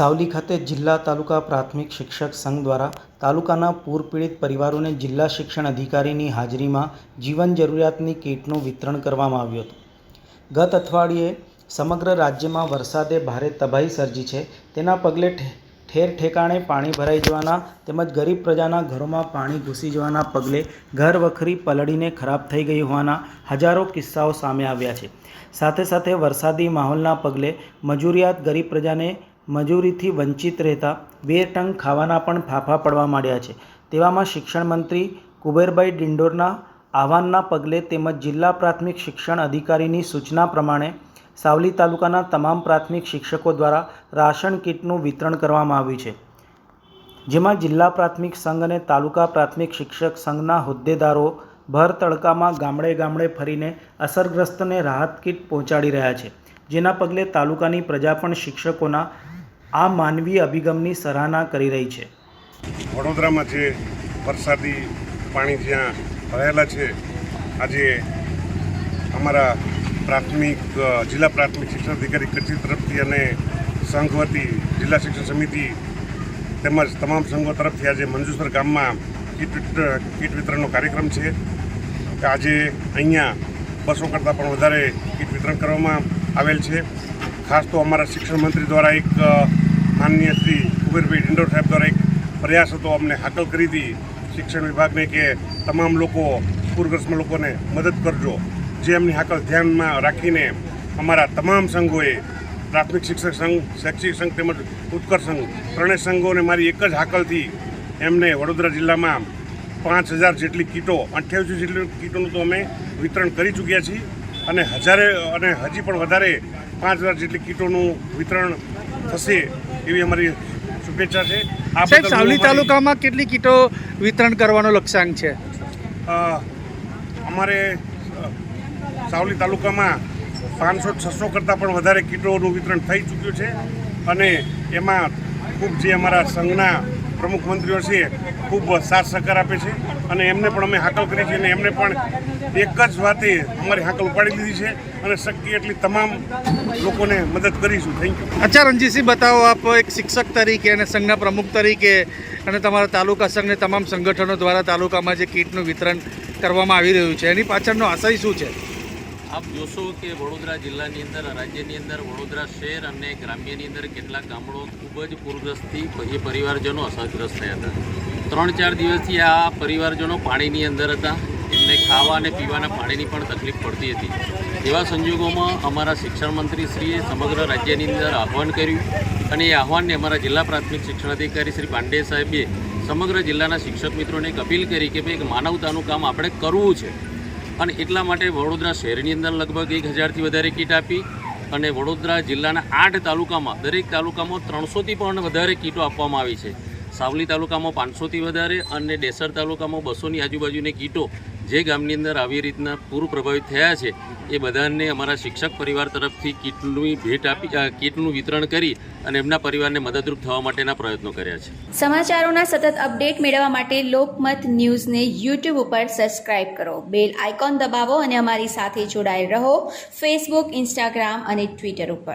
સાવલી ખાતે જિલ્લા તાલુકા પ્રાથમિક શિક્ષક સંઘ દ્વારા તાલુકાના પૂર પીડિત પરિવારોને જિલ્લા શિક્ષણ અધિકારીની હાજરીમાં જીવન જરૂરિયાતની કીટનું વિતરણ કરવામાં આવ્યું હતું. ગત અઠવાડિયે સમગ્ર રાજ્યમાં વરસાદે ભારે તબાહી સર્જી છે. તેના પગલે ઠેર ઠેકાણે પાણી ભરાઈ જવાના તેમજ ગરીબ પ્રજાના ઘરોમાં પાણી ઘૂસી જવાના પગલે ઘર વખરી પલળીને ખરાબ થઈ ગઈ હોવાના હજારો કિસ્સાઓ સામે આવ્યા છે. સાથે સાથે વરસાદી માહોલના પગલે મજૂરિયાત ગરીબ પ્રજાને મજૂરીથી વંચિત રહેતા બે ટંક ખાવાના પણ ફાફા પડવા માંડ્યા છે. તેવામાં શિક્ષણ મંત્રી કુબેરભાઈ ડિંડોરના આહવાનના પગલે તેમજ જિલ્લા પ્રાથમિક શિક્ષણ અધિકારીની સૂચના પ્રમાણે સાવલી તાલુકાના તમામ પ્રાથમિક શિક્ષકો દ્વારા રાશન કીટનું વિતરણ કરવામાં આવ્યું છે. જેમાં જિલ્લા પ્રાથમિક સંઘ અને તાલુકા પ્રાથમિક શિક્ષક સંઘના હોદ્દેદારો ભર તડકામાં ગામડે ગામડે ફરીને અસરગ્રસ્તને રાહત કીટ પહોંચાડી રહ્યા છે. જેના પગલે તાલુકાની પ્રજા પણ શિક્ષકોના આ માનવીય અભિગમની સરાહના કરી રહી છે. વડોદરામાં જે વરસાદી પાણી જ્યાં ભરાયેલા છે, આજે અમારા પ્રાથમિક જિલ્લા પ્રાથમિક શિક્ષણ અધિકારી કચ્છ તરફથી અને સંઘ વતી જિલ્લા શિક્ષણ સમિતિ તેમજ તમામ સંઘો તરફથી આજે મંજુસર ગામમાં કીટ કીટ વિતરણનો કાર્યક્રમ છે. આજે અહીંયા બસો કરતાં પણ વધારે કીટ વિતરણ કરવામાં આવેલ છે. ખાસ તો અમારા શિક્ષણ મંત્રી દ્વારા એક માનનીય શ્રી કુબેરભાઈ ડિંડોર સાહેબ દ્વારા એક પ્રયાસ હતો અમને હાકલ કરી હતી શિક્ષણ વિભાગને કે તમામ લોકો પૂરગ્રસ્ત લોકોને મદદ કરજો. જે એમની હાકલ ધ્યાનમાં રાખીને અમારા તમામ સંઘોએ, પ્રાથમિક શિક્ષક સંઘ, શૈક્ષિક સંઘ તેમજ ઉત્કર્ષ સંઘ, ત્રણેય સંઘોને મારી એક જ હાકલથી એમને વડોદરા જિલ્લામાં પાંચ હજાર જેટલી કીટો, અઠ્યાવીસ જેટલી કીટોનું તો અમે વિતરણ કરી ચૂક્યા છીએ. અને હજારે અને હજી પણ વધારે પાંચ હજાર જેટલી કીટોનું વિતરણ થશે એવી અમારી શુભેચ્છા છે. સાહેબ સાવલી તાલુકામાં કેટલી કીટો વિતરણ કરવાનો લક્ષ્યાંક છે? અમારે સાવલી તાલુકામાં પાંચસો છસો કરતાં પણ વધારે કીટોનું વિતરણ થઈ ચૂક્યું છે. અને એમાં ખૂબ જે અમારા સંઘના પ્રમુખ મંત્રીઓ છે ખૂબ સાથ સહકાર આપે છે અને એમને પણ અમે હાકલ કરી છે અને એમને પણ એક જ વાતે અમારી હાકલ ઉપાડી લીધી છે અને શક્ય એટલી તમામ લોકોને મદદ કરીશું. થેન્ક યુ અચ્છા, રણજીતસિંહ, બતાવો આપ એક શિક્ષક તરીકે અને સંઘના પ્રમુખ તરીકે અને તમારા તાલુકા સંઘને તમામ સંગઠનો દ્વારા તાલુકામાં જે કીટનું વિતરણ કરવામાં આવી રહ્યું છે, એની પાછળનો આશય શું છે? આપ જોશો કે વડોદરા જિલ્લાની અંદર, રાજ્યની અંદર, વડોદરા શહેર અને ગ્રામ્યની અંદર કેટલાક ગામડો ખૂબ જ પૂરગ્રસ્તથી એ પરિવારજનો અસરગ્રસ્ત થયા હતા. ત્રણ ચાર દિવસથી આ પરિવારજનો પાણીની અંદર હતા. એમને ખાવા અને પીવાના પાણીની પણ તકલીફ પડતી હતી. એવા સંજોગોમાં અમારા શિક્ષણ મંત્રીશ્રીએ સમગ્ર રાજ્યની અંદર આહવાન કર્યું અને એ આહવાનને અમારા જિલ્લા પ્રાથમિક શિક્ષણ અધિકારી શ્રી પાંડે સાહેબે સમગ્ર જિલ્લાના શિક્ષક મિત્રોને એક અપીલ કરી કે ભાઈ એક માનવતાનું કામ આપણે કરવું છે. અને એટલા માટે વડોદરા શહેરની અંદર લગભગ એક હજારથી વધારે કીટ આપી અને વડોદરા જિલ્લાના આઠ તાલુકામાં, દરેક તાલુકામાં ત્રણસોથી પણ વધારે કીટો આપવામાં આવી છે. સાવલી તાલુકામાં પાંચસોથી વધારે અને ડેસર તાલુકામાં બસોની આજુબાજુની કીટો જે ગામની અંદર આવી રીતના પૂર પ્રભાવિત થયા છે, એ બધાને અમારા શિક્ષક પરિવાર તરફથી કીટની ભેટ આપી કીટનું વિતરણ કરી અને એમના પરિવારને મદદરૂપ થવા માટેના પ્રયત્નો કર્યા છે. સમાચારોના સતત અપડેટ મેળવવા માટે લોકમત ન્યૂઝને યુટ્યુબ ઉપર સબસ્ક્રાઇબ કરો. બેલ આઇકોન દબાવો અને અમારી સાથે જોડાયેલ રહો ફેસબુક, ઇન્સ્ટાગ્રામ અને ટ્વિટર ઉપર.